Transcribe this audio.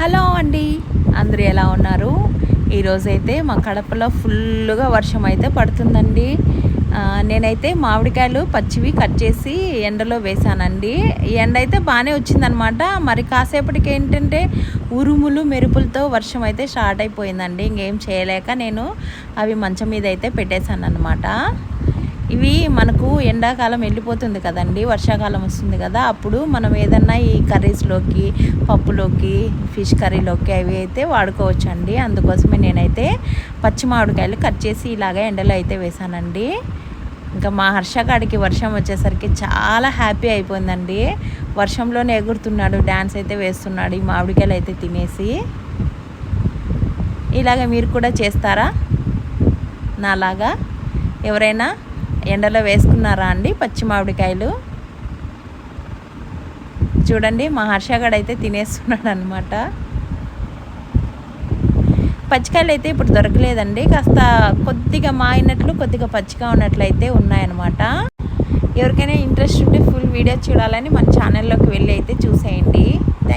Hello అండి. అందరూ ఎలా ఉన్నారు? ఈరోజైతే మా కడపలో ఫుల్గా వర్షం అయితే పడుతుందండి నేనైతే మామిడికాయలు పచ్చివి కట్ చేసి ఎండలో వేశానండి ఈ ఎండ అయితే బాగానే వచ్చిందనమాట. మరి కాసేపటికి ఏంటంటే ఉరుములు మెరుపులతో వర్షం అయితే స్టార్ట్ అయిపోయిందండి. ఇంకేం చేయలేక నేను అవి మంచం మీద అయితే పెట్టేశాను అనమాట ఇవి మనకు ఎండాకాలం వెళ్ళిపోతుంది కదండి వర్షాకాలం వస్తుంది కదా. అప్పుడు మనం ఏదన్నా ఈ కర్రీస్లోకి పప్పులోకి ఫిష్ కర్రీలోకి అవి అయితే వాడుకోవచ్చండి. అందుకోసమే నేనైతే పచ్చి మామిడికాయలు కట్ చేసి ఇలాగ ఎండలో అయితే వేసానండి. ఇంకా మా హర్షగాడికి వర్షం వచ్చేసరికి చాలా హ్యాపీ అయిపోయిందండి. వర్షంలోనే ఎగురుతున్నాడు డ్యాన్స్ అయితే వేస్తున్నాడు ఈ మామిడికాయలు అయితే తినేసి. ఇలాగ మీరు కూడా చేస్తారా? నాలాగా? ఎవరైనా ఎండలో వేసుకున్నారా అండి పచ్చి మామిడికాయలు చూడండి మా హర్షగాడు అయితే తినేస్తున్నాడు అనమాట పచ్చికాయలు అయితే ఇప్పుడు దొరకలేదండి. కాస్త కొద్దిగా మాయినట్లు కొద్దిగా పచ్చిగా ఉన్నట్లయితే ఉన్నాయన్నమాట. ఎవరికైనా ఇంట్రెస్ట్ ఉంటే ఫుల్ వీడియో చూడాలని మన ఛానల్లో